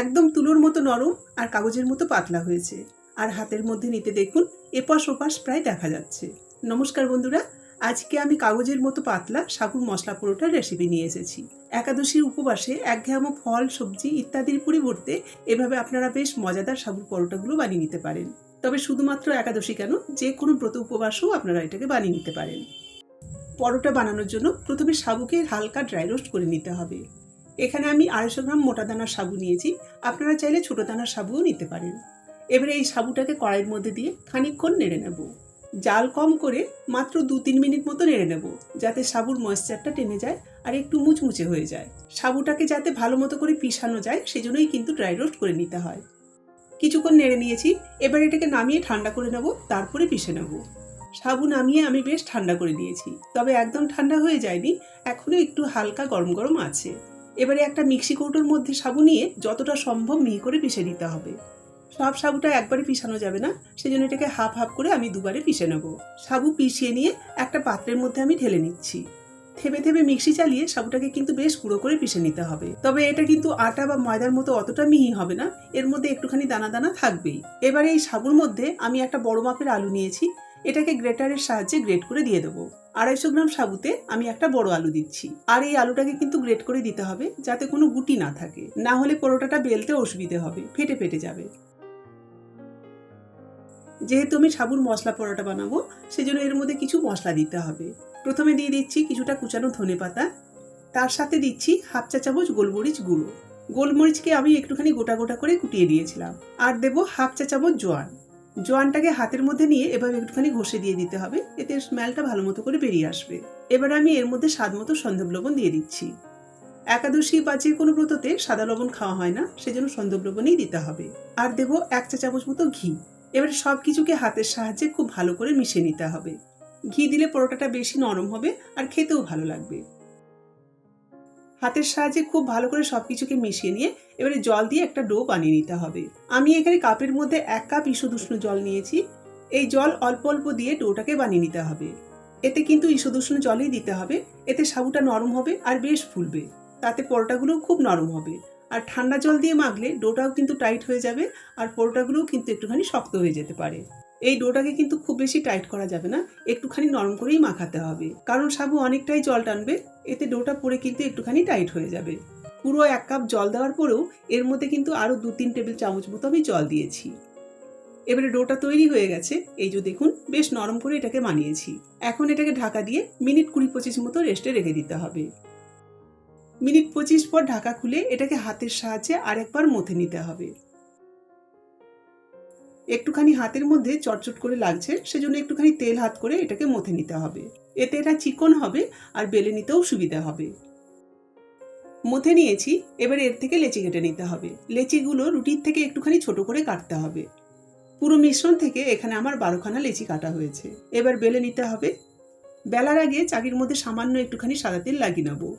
একদম তুলোর মতো নরম আর কাগজের মতো পাতলা হয়েছে। আর হাতের মধ্যে নিতে দেখুন, এপাশ ওপাশ প্রায় দেখা যাচ্ছে। নমস্কার বন্ধুরা, আজকে আমি কাগজের মতো পাতলা সাবুর মশলা পরোটার রেসিপি নিয়ে এসেছি। একাদশীর উপবাসে একঘেয়ামো ফল, সবজি ইত্যাদির পরিবর্তে এভাবে আপনারা বেশ মজাদার সাবুর পরোটাগুলো বানিয়ে নিতে পারেন। তবে শুধুমাত্র একাদশী কেন যে কোনো ব্রত উপবাসেও আপনারা এটাকে বানিয়ে নিতে পারেন। পরোটা বানানোর জন্য প্রথমে সাবুকে হালকা ড্রাই রোস্ট করে নিতে হবে। এখানে আমি আড়াইশো গ্রাম মোটা দানার সাবু নিয়েছি। আপনারা চাইলে ছোটো দানার সাবুও নিতে পারেন। এবারে এই সাবুটাকে কড়াইয়ের মধ্যে দিয়ে খানিকক্ষণ নেড়ে নেব। জাল কম করে মাত্র দু তিন মিনিট মতো নেড়ে নেব, যাতে সাবুর ময়েশ্চারটা টেনে যায় আর একটু মুচমুচে হয়ে যায়। সাবুটাকে যাতে ভালো মতো করে পিষানো যায়, সেজন্যই কিন্তু ড্রাই রোস্ট করে নিতে হয়। কিছুক্ষণ নেড়ে নিয়েছি, এবার এটাকে নামিয়ে ঠান্ডা করে নেব, তারপরে পিষে নেব। সাবু নামিয়ে আমি বেশ ঠান্ডা করে নিয়েছি তবে একদম ঠান্ডা হয়ে যায়নি এখনও একটু হালকা গরম গরম আছে। এবারে একটা মিক্সি কৌটোর মধ্যে সাবু নিয়ে যতটা সম্ভব মিহি করে পিষে নিতে হবে। সব সাবুটা একবারে পিষানো যাবে না, সেজন্য এটাকে হাফ হাফ করে আমি দুবারে পিষে নেব। সাবু পিষিয়ে নিয়ে একটা পাত্রের মধ্যে আমি ঢেলে নিচ্ছি। থেবে থেবে মিক্সি চালিয়ে সাবুটাকে কিন্তু বেশ গুঁড়ো করে পিষে নিতে হবে। তবে এটা কিন্তু আটা বা ময়দার মতো অতটা মিহি হবে না, এর মধ্যে একটুখানি দানা দানা থাকবেই। এবারে এই সাবুর মধ্যে আমি একটা বড় মাপের আলু নিয়েছি, এটাকে গ্রেটারের সাহায্যে গ্রেট করে দিয়ে দেবো। আড়াইশো গ্রাম সাবুতে আমি একটা বড় আলু দিচ্ছি। আর এই আলুটাকে কিন্তু গ্রেট করে দিতে হবে যাতে কোনো গুটি না থাকে। না হলে পরোটাটা বেলতে অসুবিধে হবে, ফেটে ফেটে যাবে। যেহেতু আমি সাবুর মশলা পরোটা বানাবো, সেজন্য এর মধ্যে কিছু মশলা দিতে হবে। প্রথমে দিয়ে দিচ্ছি কিছুটা কুচানো ধনে পাতা। তার সাথে দিচ্ছি হাফ চা চামচ গোলমরিচ গুঁড়ো। গোলমরিচকে আমি একটুখানি গোটা গোটা করে কুটিয়ে দিয়েছিলাম আর দেবো হাফ চা চামচ জোয়ান। জোয়ানটাকে হাতের মধ্যে নিয়ে এভাবে একটুখানি ঘষে দিয়ে দিতে হবে। এতে স্মেলটা ভালো মতো করে বেরিয়ে আসবে। এবার আমি এর মধ্যে স্বাদ মতো সন্দব লবণ দিয়ে দিচ্ছি। একাদশী বা যে কোনো ব্রততে সাদা লবণ খাওয়া হয় না, সেজন্য সন্দব লবণই দিতে হবে। আর দেবো এক চা চামচ মতো ঘি। এবারে সব কিছুকে হাতের সাহায্যে খুব ভালো করে মিশিয়ে নিতে হবে। ঘি দিলে পরোটাটা বেশি নরম হবে আর খেতেও ভালো লাগবে। হাতের সাহায্যে খুব ভালো করে সব কিছুকে মিশিয়ে নিয়ে এবারে জল দিয়ে একটা ডো বানিয়ে নিতে হবে। আমি এখানে কাপের মধ্যে এক কাপ ঈষদুষ্ণ জল নিয়েছি। এই জল অল্প অল্প দিয়ে ডোটাকে বানিয়ে নিতে হবে। এতে কিন্তু ঈষদুষ্ণ জলই দিতে হবে। এতে সাবুটা নরম হবে আর বেশ ফুলবে। তাতে পরোটাগুলোও খুব নরম হবে। আর ঠান্ডা জল দিয়ে মাখলে ডোটাও কিন্তু টাইট হয়ে যাবে আর পরোটাগুলোও কিন্তু একটুখানি শক্ত হয়ে যেতে পারে। এই ডোটাকে কিন্তু খুব বেশি টাইট করা যাবে না, একটুখানি নরম করেই মাখাতে হবে। কারণ সাবু অনেকটাই জল টানবে, এতে ডোটা পরে কিন্তু একটুখানি টাইট হয়ে যাবে। পুরো এক কাপ জল দেওয়ার পরেও এর মধ্যে কিন্তু আরও দু তিন টেবিল চামচ মতো আমি জল দিয়েছি। এবারে ডোটা তৈরি হয়ে গেছে, এই যে দেখুন, বেশ নরম করে এটাকে বানিয়েছি। এখন এটাকে ঢাকা দিয়ে মিনিট কুড়ি পঁচিশ মতো রেস্টে রেখে দিতে হবে। মিনিট পঁচিশ পর ঢাকা খুলে এটাকে হাতের সাহায্যে আরেকবার মথে নিতে হবে। একটুখানি হাতের মধ্যে চটচট করে লাগছে, সেজন্য একটুখানি তেল হাত করে এটাকে মথে নিতে হবে। এতে এটা চিকন হবে আর বেলে নিতেও সুবিধা হবে। মথে নিয়েছি, এবার এর থেকে লেচি কেটে নিতে হবে। লেচিগুলো রুটির থেকে একটুখানি ছোট করে কাটতে হবে। পুরো মিশ্রণ থেকে এখানে আমার বারোখানা লেচি কাটা হয়েছে। এবার বেলে নিতে হবে। বেলার আগে চাকির মধ্যে সামান্য একটুখানি সাদা তেল লাগিয়ে নেব।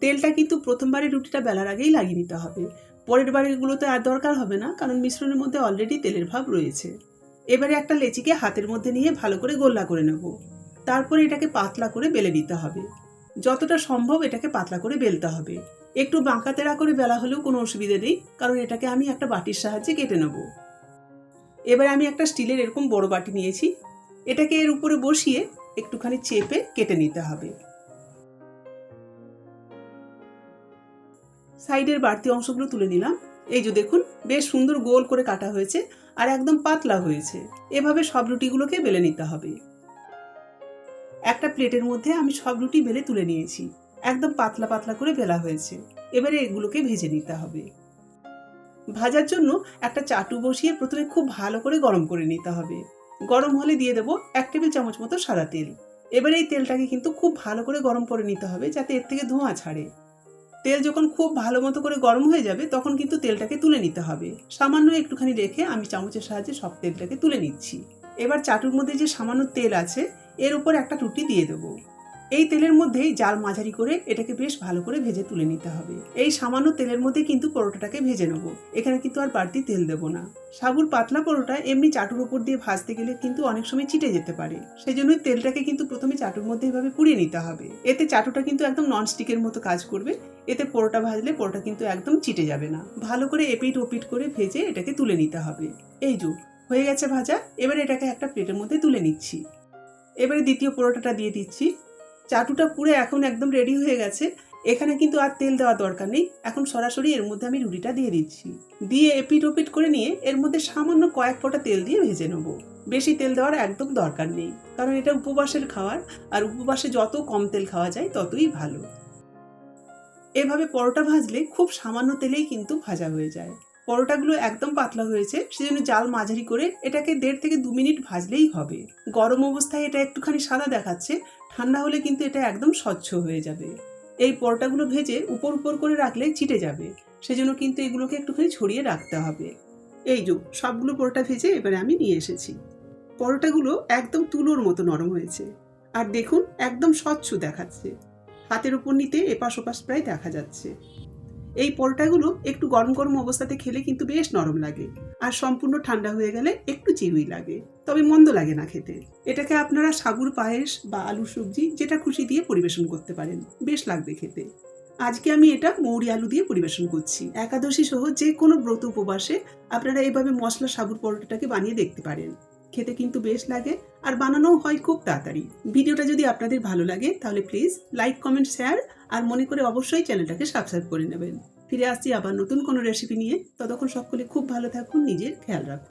তেলটা কিন্তু প্রথমবারে রুটিটা বেলার আগেই লাগিয়ে নিতে হবে। পরের বারেরগুলোতে আর দরকার হবে না, কারণ মিশ্রণের মধ্যে অলরেডি তেলের ভাব রয়েছে। এবারে একটা লেচিকে হাতের মধ্যে নিয়ে ভালো করে গোল্লা করে নেব। তারপরে এটাকে পাতলা করে বেলে নিতে হবে। যতটা সম্ভব এটাকে পাতলা করে বেলতে হবে। একটু বাঁকা তেড়া করে বেলা হলেও কোনো অসুবিধে নেই, কারণ এটাকে আমি একটা বাটির সাহায্যে কেটে নেব। এবারে আমি একটা স্টিলের এরকম বড় বাটি নিয়েছি। এটাকে এর উপরে বসিয়ে একটুখানি চেপে কেটে নিতে হবে। সাইডের বাড়তি অংশগুলো তুলে নিলাম। এই যে দেখুন, বেশ সুন্দর গোল করে কাটা হয়েছে আর একদম পাতলা হয়েছে। এভাবে সব রুটিগুলোকে বেলে নিতে হবে। একটা প্লেটের মধ্যে আমি সব রুটি বেলে তুলে নিয়েছি। একদম পাতলা পাতলা করে বেলা হয়েছে। এবারে এগুলোকে ভেজে নিতে হবে। ভাজার জন্য একটা চাটু বসিয়ে প্রথমে খুব ভালো করে গরম করে নিতে হবে। গরম হলে দিয়ে দেবো এক টেবিল চামচ মতো সাদা তেল। এবারে এই তেলটাকে কিন্তু খুব ভালো করে গরম করে নিতে হবে যাতে এর থেকে ধোঁয়া ছাড়ে। তেল যখন খুব ভালো মতো করে গরম হয়ে যাবে, তখন কিন্তু তেলটাকে তুলে নিতে হবে। সামান্য একটুখানি রেখে আমি চামচের সাহায্যে সব তেলটাকে তুলে নিচ্ছি। এবার চাটুর মধ্যে যে সামান্য তেল আছে, এর উপর একটা রুটি দিয়ে দেবো। এই তেলের মধ্যেই জাল মাঝারি করে এটাকে বেশ ভালো করে ভেজে তুলে নিতে হবে। এই সামান্য তেলের মধ্যে কিন্তু পরোটাটাকে ভেজে নেব। এখানে কিন্তু আর বাড়তি তেল দেবো না। সাবুর পাতলা পরোটা এমনি চাটুর ওপর দিয়ে ভাজতে গেলে কিন্তু অনেক সময় চিটে যেতে পারে। সেই জন্যই তেলটাকে কিন্তু প্রথমে চাটুর মধ্যে এভাবে পুড়িয়ে নিতে হবে। এতে চাটুটা কিন্তু একদম ননস্টিকের মতো কাজ করবে। এতে পরোটা ভাজলে পরোটা কিন্তু একদম চিটে যাবে না। ভালো করে এপিট ওপিট করে ভেজে এটাকে তুলে নিতে হবে। এই যু, হয়ে গেছে ভাজা। এবারে এটাকে একটা প্লেটের মধ্যে তুলে নিচ্ছি। এবারে দ্বিতীয় পরোটাটা দিয়ে দিচ্ছি। চাটুটা পুরো এখন একদম রেডি হয়ে গেছে। এখানে কিন্তু আর তেল দেওয়ার দরকার নেই। এখন সরাসরি এর মধ্যে আমি রুটিটা দিয়ে দিচ্ছি। দিয়ে এপিট ওপিট করে নিয়ে এর মধ্যে সামান্য কয়েক ফোঁটা তেল দিয়ে ভেজে নেব। বেশি তেল দেওয়ার একদম দরকার নেই। কারণ এটা উপবাসের খাওয়ার, আর উপবাসে যত কম তেল খাওয়া যায় ততই ভালো। এভাবে পরোটা ভাজলে খুব সামান্য তেলেই কিন্তু ভাজা হয়ে যায়। পরোটাগুলো একদম পাতলা হয়েছে, সেজন্য জাল মাঝারি করে এটাকে দেড় থেকে দু মিনিট ভাজলেই হবে। গরম অবস্থায় এটা একটুখানি সাদা দেখাচ্ছে ঠান্ডা হলে কিন্তু এটা একদম স্বচ্ছ হয়ে যাবে। এই পরোটাগুলো ভেজে উপর উপর করে রাখলে চিটে যাবে। সেজন্য কিন্তু এগুলোকে একটুখানি ছড়িয়ে রাখতে হবে। এই যো, সবগুলো পরোটা ভেজে এবারে আমি নিয়ে এসেছি। পরোটাগুলো একদম তুলোর মতো নরম হয়েছে। আর দেখুন, একদম স্বচ্ছ দেখাচ্ছে। হাতের উপর নিতে এপাশ ওপাশ প্রায় দেখা যাচ্ছে। এই পরোটাগুলো একটু গরম গরম অবস্থাতে খেলে কিন্তু বেশ নরম লাগে। আর সম্পূর্ণ ঠান্ডা হয়ে গেলে একটু চিরুই লাগে। তবে মন্দ লাগে না খেতে। এটাকে আপনারা সাগুর পায়েস বা আলু সবজি যেটা খুশি দিয়ে পরিবেশন করতে পারেন। বেশ লাগবে খেতে। আজকে আমি এটা মৌরি আলু দিয়ে পরিবেশন করছি। একাদশী সহ যে কোনো ব্রত উপবাসে আপনারা এইভাবে মশলা সাবুর পরোটাটাকে বানিয়ে দেখতে পারেন। খেতে কিন্তু বেশ লাগে আর বানানোও হয় খুব তাড়াতাড়ি। ভিডিওটা যদি আপনাদের ভালো লাগে তাহলে প্লিজ লাইক কমেন্ট শেয়ার আর মনে করে অবশ্যই চ্যানেলটাকে সাবস্ক্রাইব করে নেবেন। ফিরে আসছি আবার নতুন কোনো রেসিপি নিয়ে। ততক্ষণ সকলে খুব ভালো থাকুন, নিজের খেয়াল রাখুন।